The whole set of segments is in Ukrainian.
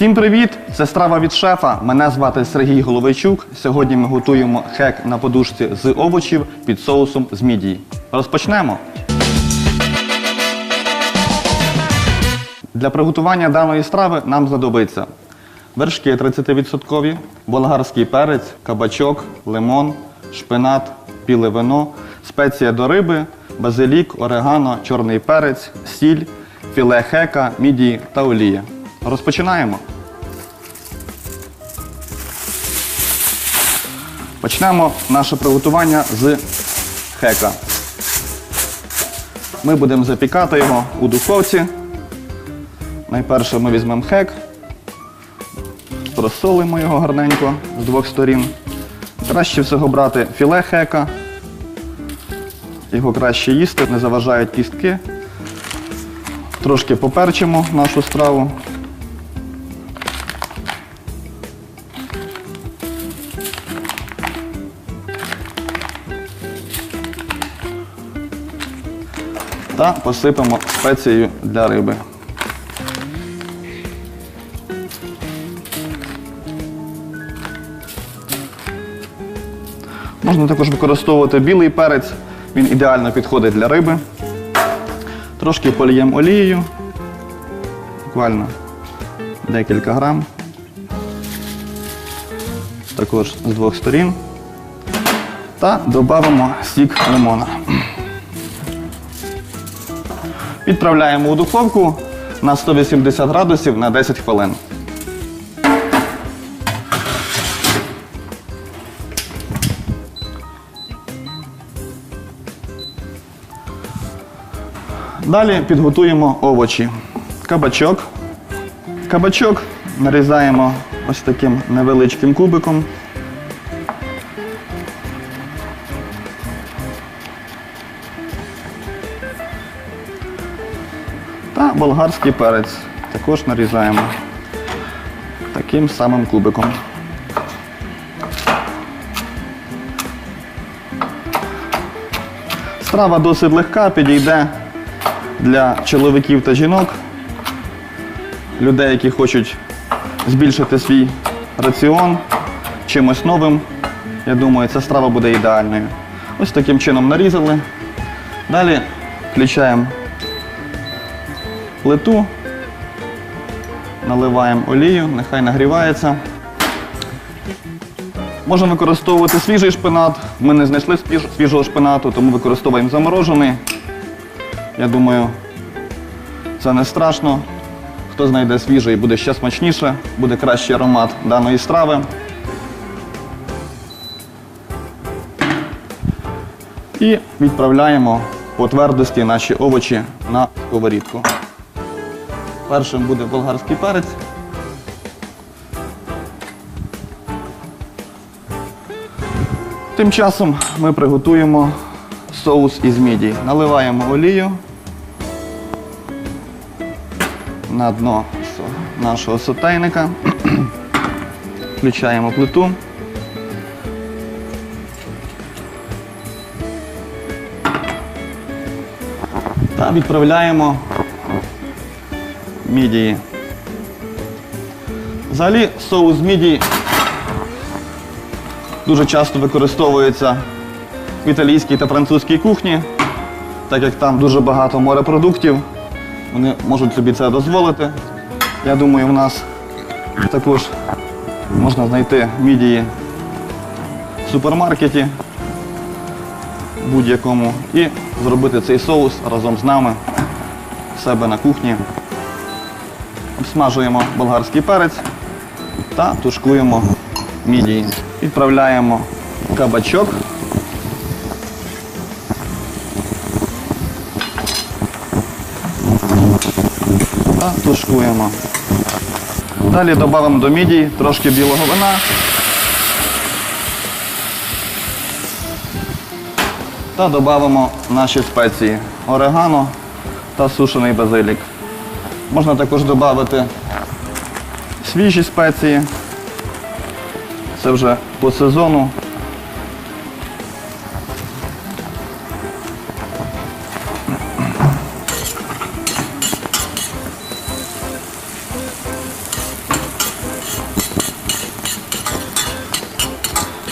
Всім привіт! Це страва від шефа. Мене звати Сергій Головайчук. Сьогодні ми готуємо хек на подушці з овочів під соусом з мідії. Розпочнемо. Для приготування даної страви нам знадобиться вершки 30%, болгарський перець, кабачок, лимон, шпинат, біле вино, спеція до риби, базилік, орегано, чорний перець, сіль, філе хека, мідії та олія. Розпочинаємо. Почнемо наше приготування з хека. Ми будемо запікати його у духовці. Найперше ми візьмемо хек, просолимо його гарненько з двох сторін. Краще всього брати філе хека. Його краще їсти, не заважають кістки. Трошки поперчимо нашу страву. Та посипемо спецією для риби. Можна також використовувати білий перець, він ідеально підходить для риби. Трошки поліємо олією, буквально декілька грам. Також з двох сторін. Та додамо сік лимона. Відправляємо у духовку на 180 градусів на 10 хвилин. Далі підготуємо овочі. Кабачок. Кабачок нарізаємо ось таким невеличким кубиком. Болгарський перець також нарізаємо таким самим кубиком. Страва досить легка, підійде для чоловіків та жінок, людей, які хочуть збільшити свій раціон чимось новим. Я думаю, ця страва буде ідеальною. Ось таким чином нарізали. Далі включаємо плиту, наливаємо олію, нехай нагрівається. Можна використовувати свіжий шпинат. Ми не знайшли свіжого шпинату, тому використовуємо заморожений. Я думаю, це не страшно. Хто знайде свіжий, буде ще смачніше, буде кращий аромат даної страви. І відправляємо по твердості наші овочі на сковорідку. Першим буде болгарський перець. Тим часом ми приготуємо соус із мідії. Наливаємо олію на дно нашого сотейника. Включаємо плиту. Та відправляємо мідії. Взагалі соус мідії дуже часто використовується в італійській та французькій кухні, так як там дуже багато морепродуктів, вони можуть собі це дозволити. Я думаю, в нас також можна знайти мідії в супермаркеті будь-якому і зробити цей соус разом з нами в себе на кухні. Обсмажуємо болгарський перець та тушкуємо мідії. Відправляємо кабачок. Та тушкуємо. Далі додамо до мідії трошки білого вина. Та додамо наші спеції орегано та сушений базилік. Можна також додати свіжі спеції. Це вже по сезону.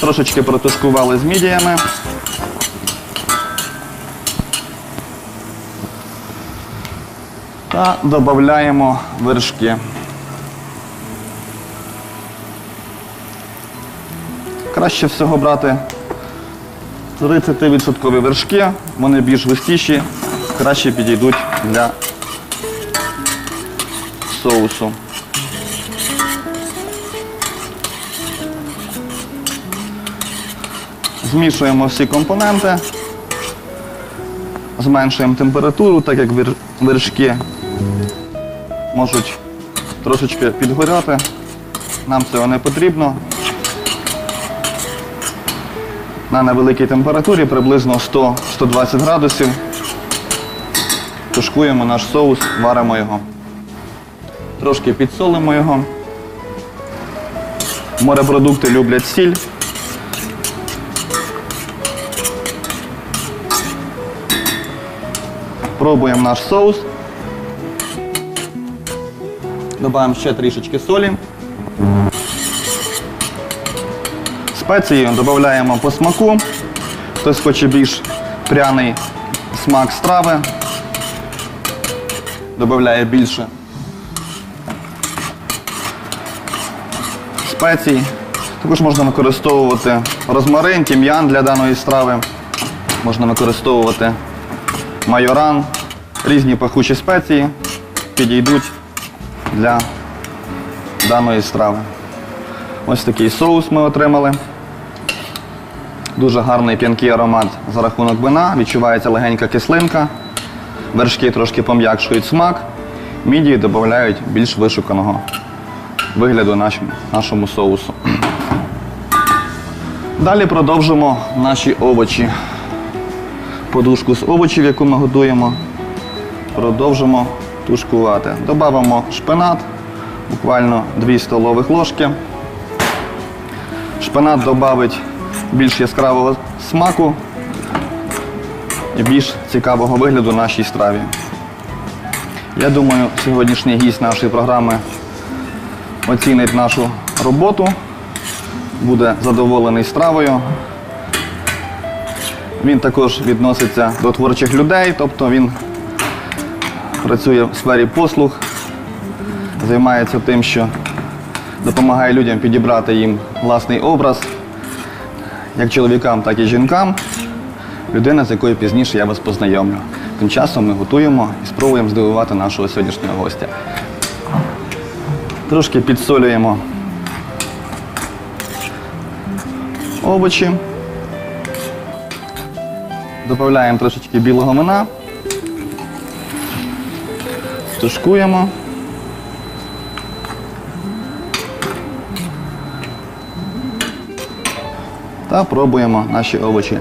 Трошечки протискували з мідіями. Та додаємо вершки. Краще всього брати 30% вершки, вони більш густіші, краще підійдуть для соусу. Змішуємо всі компоненти, зменшуємо температуру, так як вершки можуть трошечки підгоряти. Нам цього не потрібно. На невеликій температурі приблизно 100-120 градусів. Тушкуємо наш соус, варимо його. Трошки підсолимо його. Морепродукти люблять сіль. Пробуємо наш соус. Добавимо ще трішечки солі. Спеції додаємо по смаку. Хтось хоче більш пряний смак страви. Додає більше спецій. Також можна використовувати розмарин, тім'ян для даної страви. Можна використовувати майоран, різні пахучі спеції підійдуть для даної страви. Ось такий соус ми отримали. Дуже гарний п'янкий аромат за рахунок вина, відчувається легенька кислинка, вершки трошки пом'якшують смак, мідії додають більш вишуканого вигляду нашому, нашому соусу. Далі продовжимо наші овочі. Подушку з овочів, яку ми готуємо, продовжимо тушкувати. Добавимо шпинат, буквально 2 столових ложки. Шпинат додавить більш яскравого смаку і більш цікавого вигляду нашій страві. Я думаю, сьогоднішній гість нашої програми оцінить нашу роботу, буде задоволений стравою. Він також відноситься до творчих людей, тобто він працює в сфері послуг, займається тим, що допомагає людям підібрати їм власний образ, як чоловікам, так і жінкам. Людина, з якою пізніше я вас познайомлю. Тим часом ми готуємо і спробуємо здивувати нашого сьогоднішнього гостя. Трошки підсолюємо овочі. Додаємо трошечки білого вина. Тушкуємо. Та пробуємо наші овочі.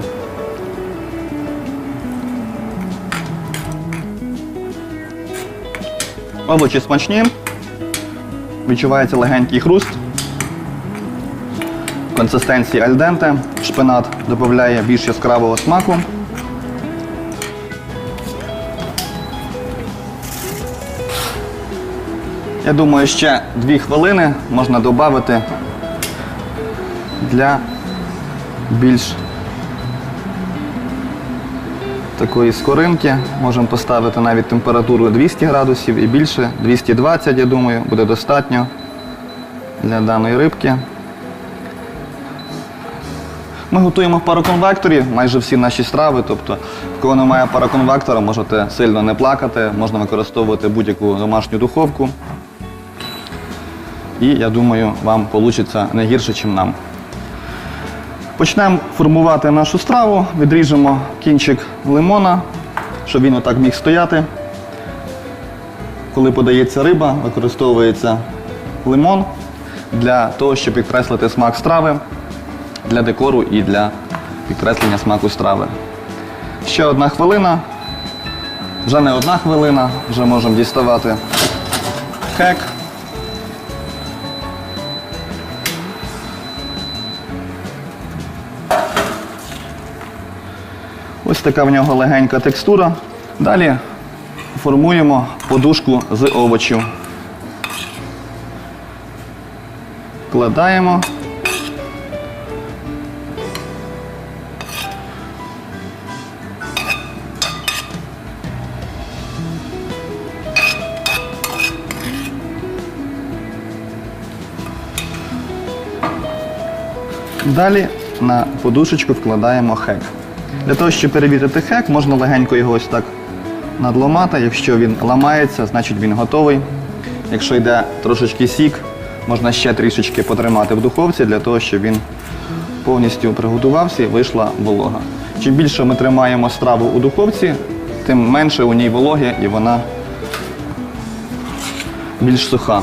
Овочі смачні. Відчувається легенький хруст. Консистенції альденте. Шпинат додає більш яскравого смаку. Я думаю, ще дві хвилини можна додати для більш такої скоринки. Можемо поставити навіть температуру 200 градусів і більше, 220, я думаю, буде достатньо для даної рибки. Ми готуємо в пароконвекторі майже всі наші страви. Тобто, в кого немає пароконвектора, можете сильно не плакати, можна використовувати будь-яку домашню духовку. І я думаю, вам вийде не гірше, ніж нам. Почнемо формувати нашу страву, відріжемо кінчик лимона, щоб він отак міг стояти. Коли подається риба, використовується лимон для того, щоб підкреслити смак страви, для декору і для підкреслення смаку страви. Ще одна хвилина. Вже не одна хвилина, вже можемо діставати хек. така в нього легенька текстура. Далі формуємо подушку з овочів. Кладаємо. Далі на подушечку вкладаємо хек. Для того, щоб перевірити хек, можна легенько його ось так надломати. Якщо він ламається, значить він готовий. Якщо йде трошечки сік, можна ще трішечки потримати в духовці для того, щоб він повністю приготувався і вийшла волога. Чим більше ми тримаємо страву у духовці, тим менше у ній вологи і вона більш суха.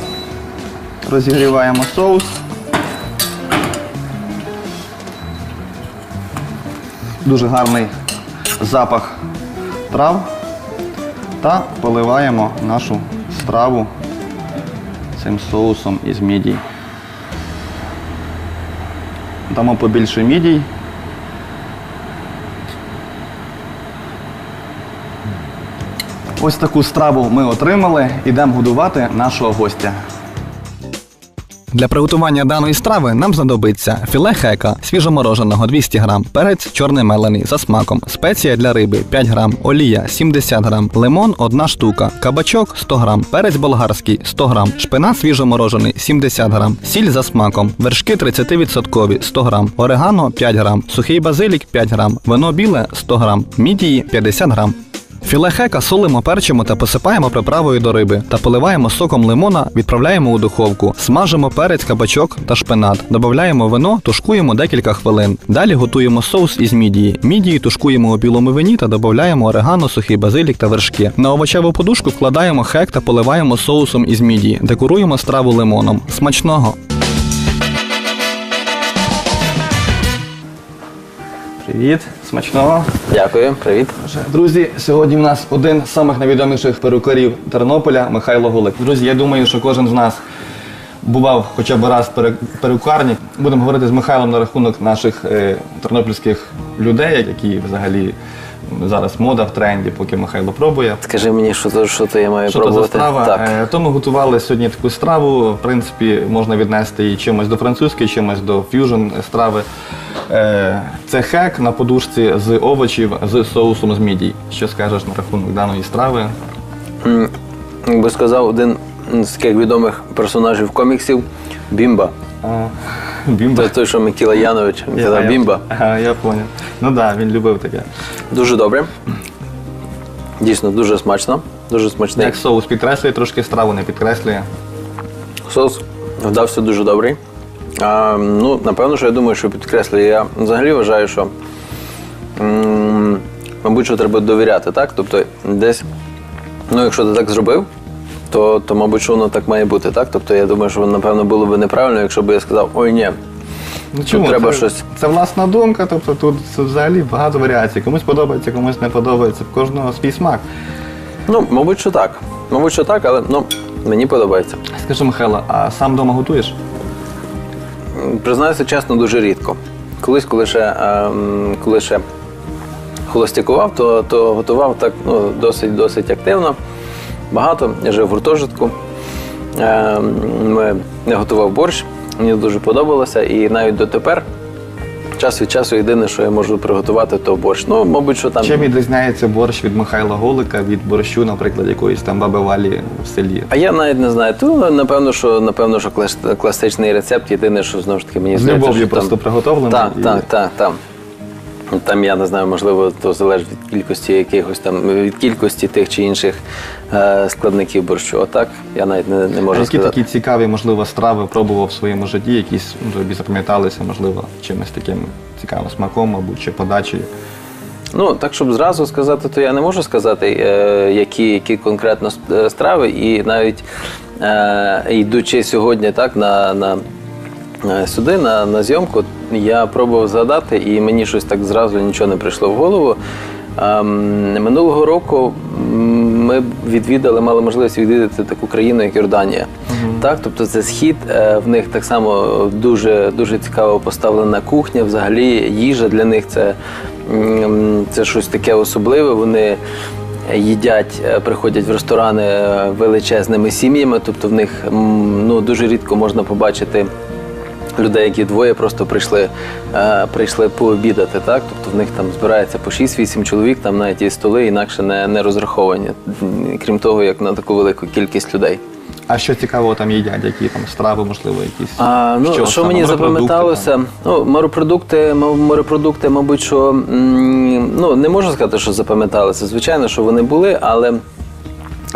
Розігріваємо соус. Дуже гарний запах трав та поливаємо нашу страву цим соусом із мідій. Дамо побільше мідій. Ось таку страву ми отримали. Ідемо годувати нашого гостя. Для приготування даної страви нам знадобиться філе хека, свіжомороженого 200 грам, перець чорний мелений за смаком, спеція для риби 5 грам, олія 70 грам, лимон 1 штука, кабачок 100 грам, перець болгарський 100 грам, шпинат свіжоморожений 70 грам, сіль за смаком, вершки 30% 100 грам, орегано 5 грам, сухий базилік 5 грам, вино біле 100 грам, мідії 50 грам. Філе хека солимо, перчимо та посипаємо приправою до риби та поливаємо соком лимона, відправляємо у духовку, смажимо перець, кабачок та шпинат, додаємо вино, тушкуємо декілька хвилин. Далі готуємо соус із мідії. Мідії тушкуємо у білому вині та додаємо орегано, сухий базилік та вершки. На овочеву подушку вкладаємо хек та поливаємо соусом із мідії. Декоруємо страву лимоном. Смачного! Привіт, смачного! Дякую, привіт. Друзі, сьогодні в нас один з самих найвідоміших перукарів Тернополя Михайло Гулик. Друзі, я думаю, що кожен з нас бував хоча б раз в перукарні. Будемо говорити з Михайлом на рахунок наших е, тернопільських людей, які взагалі зараз мода в тренді, поки Михайло пробує. Скажи мені, що то, що то я маю Що то за пробувати? страва? Так. Е, То ми готували сьогодні таку страву. В принципі, можна віднести її чимось до французької, чимось до ф'южн страви. Е, Це хек на подушці з овочів з соусом з мідій. Що скажеш на рахунок даної страви? М, Як сказав, один з таких відомих персонажів коміксів Бімба. А, Бімба. Це той, що Микіла Янович казав я- Бімба. Ага, я поняв. Ну так, да, він любив таке. Дуже добре. Дійсно, дуже смачно. Дуже смачний. Як соус підкреслює, трошки страву не підкреслює. Соус вдався дуже добрий. А, ну, напевно, що я думаю, що підкреслює. Я взагалі вважаю, що м, мабуть, що треба довіряти, так? Тобто десь, ну, якщо ти так зробив, то, то мабуть, що воно так має бути, так? Тобто я думаю, що напевно було б неправильно, якщо б я сказав, ой, ні. Ну треба це, щось. Це власна думка, тобто тут взагалі багато варіацій. Комусь подобається, комусь не подобається. В кожного свій смак. Ну, мабуть, що так. Мабуть, що так, але ну, мені подобається. Скажи, Михайло, а сам вдома готуєш? М, Признаюся чесно, дуже рідко. Колись, коли ще, ем, коли ще холостякував, то, то готував так ну, досить досить активно. Багато. Я жив в гуртожитку. Ем, ми- я готував борщ, мені дуже подобалося. І навіть дотепер, час від часу, єдине, що я можу приготувати, то борщ. Ну, мабуть, що там. Чим відрізняється борщ від Михайла Голика від борщу, наприклад, якоїсь там баби Валі в селі? А я навіть не знаю. То напевно, що напевно, що класичний рецепт. Єдине, що знову ж таки мені З здається, любов'ю що там- просто приготовлено. Так, і- так, так, так. Там я не знаю, можливо, то залежить від кількості якихось там від кількості тих чи інших е, складників борщу. Отак я навіть не, не А можу які сказати. такі цікаві, можливо, страви пробував в своєму житті, якісь ну, тобі запам'яталися, можливо, чимось таким цікавим смаком, мабуть, чи подачею. Ну так, щоб зразу сказати, то я не можу сказати, е, які, які конкретно е, страви, і навіть е, йдучи сьогодні так на. на Сюди на, на зйомку я пробував згадати, і мені щось так зразу нічого не прийшло в голову. Ем, минулого року ми відвідали, мали можливість відвідати таку країну, як Йорданія. Так, тобто це схід, е, в них так само дуже, дуже цікаво поставлена кухня. Взагалі їжа для них це, це щось таке особливе. Вони їдять, е, приходять в ресторани е, величезними сім'ями, тобто в них ну, дуже рідко можна побачити людей, які двоє просто прийшли, е, прийшли пообідати. Так? Тобто в них там збирається по 6-8 чоловік, там навіть і столи інакше не, не розраховані, крім того, як на таку велику кількість людей. А що цікавого там їдять, які там страви, можливо, якісь? А, ну, що, саме? мені запам'яталося, ну, морепродукти, морепродукти, мабуть, що ну, не можу сказати, що запам'яталися. Звичайно, що вони були, але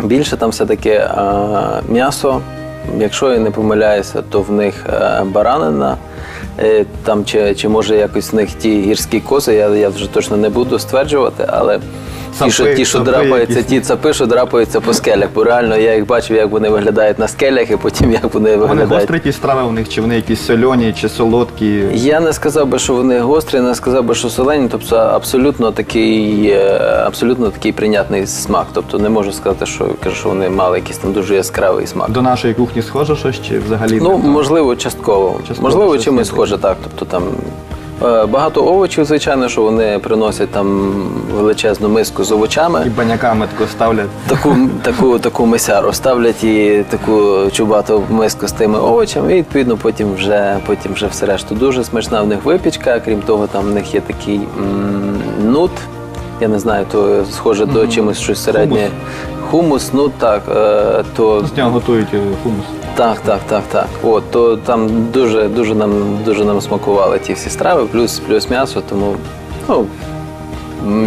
більше там все-таки а, м'ясо. Якщо я не помиляюся, то в них е, баранина. Е, Там чи, чи може якось в них ті гірські кози, я, я вже точно не буду стверджувати, але ті, що, ті, що цапи драпаються, якісь. ті цапи, що драпаються по скелях. Бо реально я їх бачив, як вони виглядають на скелях, і потім як вони Вони виглядають. гострі ті страви у них, чи вони якісь сольоні, чи солодкі? Я не сказав би, що вони гострі, не сказав би, що солені, тобто абсолютно такий, е, абсолютно такий прийнятний смак. Тобто не можу сказати, що кажу, що вони мали якийсь там дуже яскравий смак. До нашої кухні схоже щось, чи взагалі Ну, можливо, частково. Частково, можливо, щось чимось не схоже, так. Тобто там багато овочів, звичайно, що вони приносять там величезну миску з овочами. І баняками тако ставлять. Таку, таку, таку мисяру ставлять і таку чубату миску з тими овочами, і відповідно потім вже, потім вже все решту. Дуже смачна в них випічка. Крім того, там в них є такий м, нут. Я не знаю, то схоже до чимось щось середнє. Хумус, нут, так. Е, то З нього готують е, хумус. Так, так, так, так. От то там дуже, дуже нам дуже нам смакували ті всі страви, плюс плюс м'ясо. Тому ну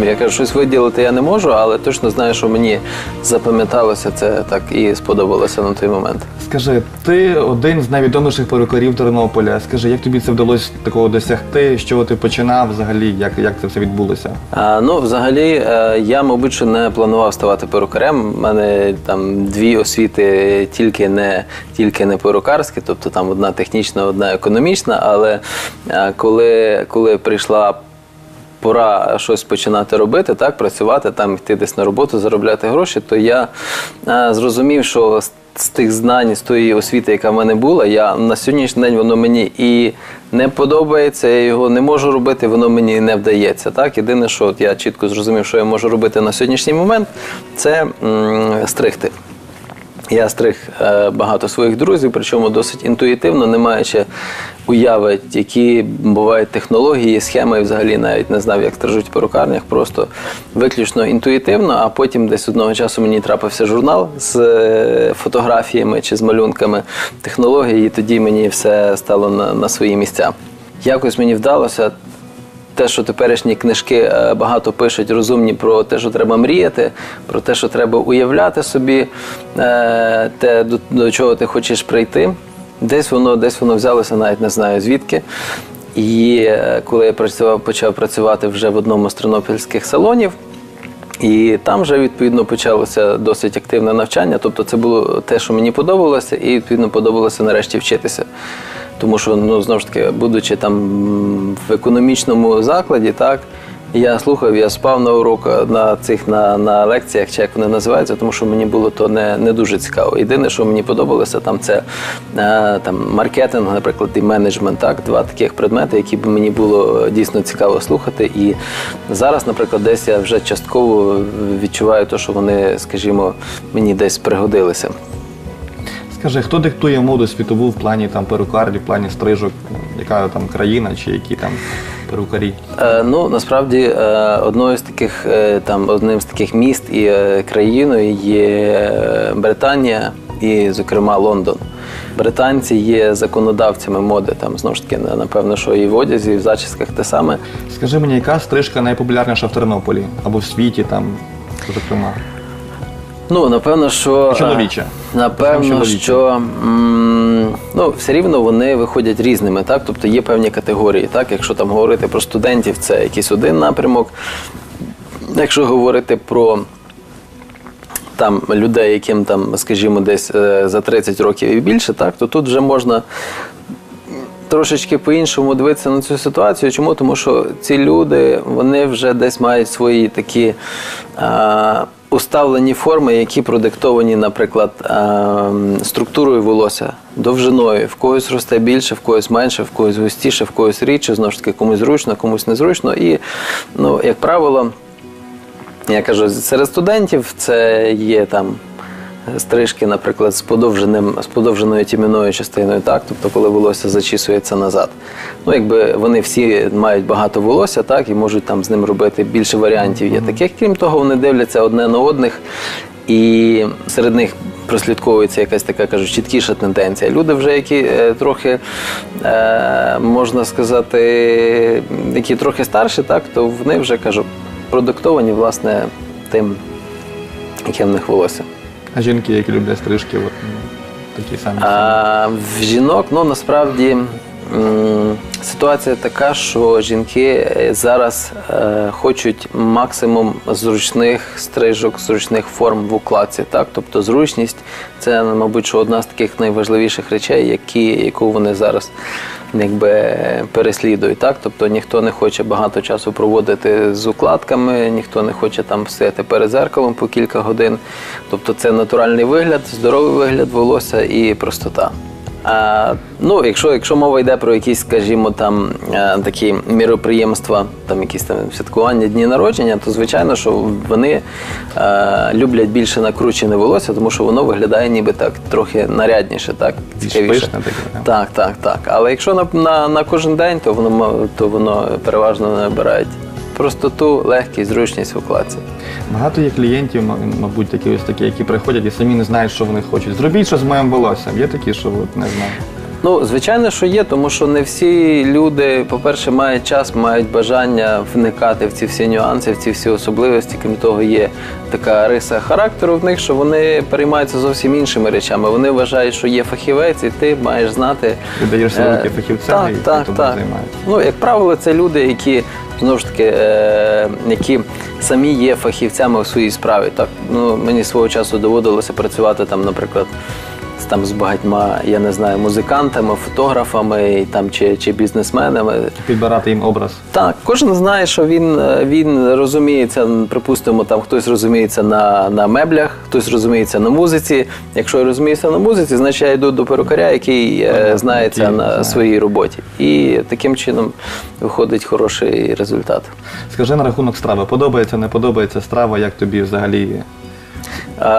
я кажу, щось виділити я не можу, але точно знаю, що мені запам'яталося це так і сподобалося на той момент. Скажи, ти один з найвідоміших перукарів Тернополя. Скажи, як тобі це вдалося такого досягти? З чого ти починав взагалі? Як, як це все відбулося? А, ну, взагалі, е, я, мабуть, що не планував ставати перукарем. У мене там дві освіти тільки не, тільки не перукарські, тобто там одна технічна, одна економічна. Але е, коли, коли прийшла пора щось починати робити, так, працювати, там йти десь на роботу, заробляти гроші, то я е, зрозумів, що з, тих знань, з тої освіти, яка в мене була, я на сьогоднішній день воно мені і не подобається, я його не можу робити, воно мені не вдається. Так? Єдине, що от я чітко зрозумів, що я можу робити на сьогоднішній момент, це м, стригти. Я стриг е, багато своїх друзів, причому досить інтуїтивно, не маючи уяви, які бувають технології, схеми, і взагалі навіть не знав, як стрижуть в перукарнях, просто виключно інтуїтивно. А потім десь одного часу мені трапився журнал з е, фотографіями чи з малюнками технології, і тоді мені все стало на, на свої місця. Якось мені вдалося те, що теперішні книжки е, багато пишуть розумні про те, що треба мріяти, про те, що треба уявляти собі, е, те, до, чого ти хочеш прийти. Десь воно, десь воно взялося, навіть не знаю звідки. І е, коли я працював, почав працювати вже в одному з тернопільських салонів, і там вже відповідно почалося досить активне навчання. Тобто це було те, що мені подобалося, і відповідно подобалося нарешті вчитися. Тому що, ну знову ж таки, будучи там в економічному закладі, так я слухав, я спав на уроках на цих на, на лекціях, чи як вони називаються, тому що мені було то не, не дуже цікаво. Єдине, що мені подобалося, там це е, там маркетинг, наприклад, і менеджмент, так, два таких предмети, які б мені було дійсно цікаво слухати. І зараз, наприклад, десь я вже частково відчуваю те, що вони, скажімо, мені десь пригодилися. Скажи, хто диктує моду світову в плані там перукарні, в плані стрижок? Яка там країна чи які там перукарі? Е, ну насправді е, одною з таких е, там одним з таких міст і е, країною є е, Британія і, зокрема, Лондон. Британці є законодавцями моди. Там знову ж таки напевно, що і в одязі, і в зачісках те саме. Скажи мені, яка стрижка найпопулярніша в Тернополі або в світі там, зокрема? Ну, напевно, що е, Чоловіче. Напевно, що м, ну, все рівно вони виходять різними, так? Тобто є певні категорії. Так? Якщо там говорити про студентів, це якийсь один напрямок. Якщо говорити про там людей, яким там, скажімо, десь е, за 30 років і більше, так, то тут вже можна трошечки по-іншому дивитися на цю ситуацію. Чому? Тому що ці люди вони вже десь мають свої такі е, уставлені форми, які продиктовані, наприклад, е, структурою волосся, довжиною. В когось росте більше, в когось менше, в когось густіше, в когось рідше, знову ж таки, комусь зручно, комусь незручно. І, ну, як правило, я кажу, серед студентів це є там стрижки, наприклад, з подовженим, з подовженою тім'яною частиною, так, тобто коли волосся зачісується назад. Ну, якби вони всі мають багато волосся, так, і можуть там з ним робити більше варіантів є таких. Крім того, вони дивляться одне на одних. І серед них прослідковується якась така кажуть, чіткіша тенденція. Люди, вже які е, трохи е, можна сказати, які трохи старші, так то вони вже кажу, продуктовані власне тим, яке в них волосся. А жінки, які люблять стрижки, от, ну, такі самі. А в жінок, ну насправді ситуація така, що жінки е, зараз е, хочуть максимум зручних стрижок, зручних форм в укладці. Так? Тобто зручність це, мабуть, що одна з таких найважливіших речей, які, яку вони зараз якби, переслідують. Так? Тобто ніхто не хоче багато часу проводити з укладками, ніхто не хоче там стояти перед зеркалом по кілька годин. Тобто це натуральний вигляд, здоровий вигляд волосся і простота. Ну, якщо, якщо мова йде про якісь, скажімо, там е, такі міроприємства, там якісь там святкування дні народження, то звичайно, що вони е, люблять більше накручене волосся, тому що воно виглядає ніби так трохи нарядніше, так цікавіше. так? Так, так, так. Але якщо на, на, на кожен день, то воно то воно переважно набирають простоту, легкість, зручність в укладці. Багато є клієнтів, мабуть, такі ось такі, які приходять і самі не знають, що вони хочуть. Зробіть що з моїм волоссям. Є такі, що от не знаю. Ну, звичайно, що є, тому що не всі люди, по-перше, мають час, мають бажання вникати в ці всі нюанси, в ці всі особливості. Крім того, є така риса характеру в них, що вони переймаються зовсім іншими речами. Вони вважають, що є фахівець, і ти маєш знати. Ти даєшся Е, руки фахівця, так, і так, тобі так. займаються. Ну, як правило, це люди, які знову ж таки, е, які самі є фахівцями у своїй справі. Так, ну мені свого часу доводилося працювати там, наприклад. Там з багатьма, я не знаю, музикантами, фотографами і там чи, чи бізнесменами. Підбирати їм образ. Так, кожен знає, що він, е, він розуміється, припустимо, там хтось розуміється на, на меблях, хтось розуміється на музиці. Якщо я розуміюся на музиці, значить я йду до перукаря, який е, Понятно, знається який на знає. своїй роботі. І таким чином виходить хороший результат. Скажи на рахунок страви. Подобається, не подобається страва, як тобі взагалі.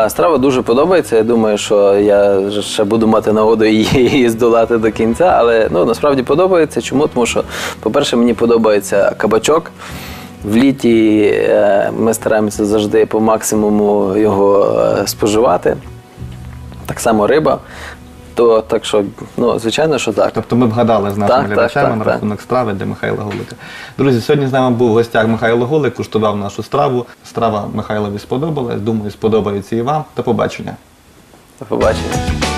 Страва дуже подобається. Я думаю, що я ще буду мати нагоду її, її здолати до кінця. Але ну насправді подобається. Чому? Тому що, по-перше, мені подобається кабачок. В літі е, ми стараємося завжди по максимуму його е, споживати. Так само риба. То так що, ну, звичайно, що так. Тобто ми б гадали з нашими Так, так, глядачами так, на так. рахунок страви для Михайла Голика. Друзі, сьогодні з нами був в гостях Михайло Голик, куштував нашу страву. Страва Михайлові сподобалась. Думаю, сподобається і вам. До побачення. До побачення.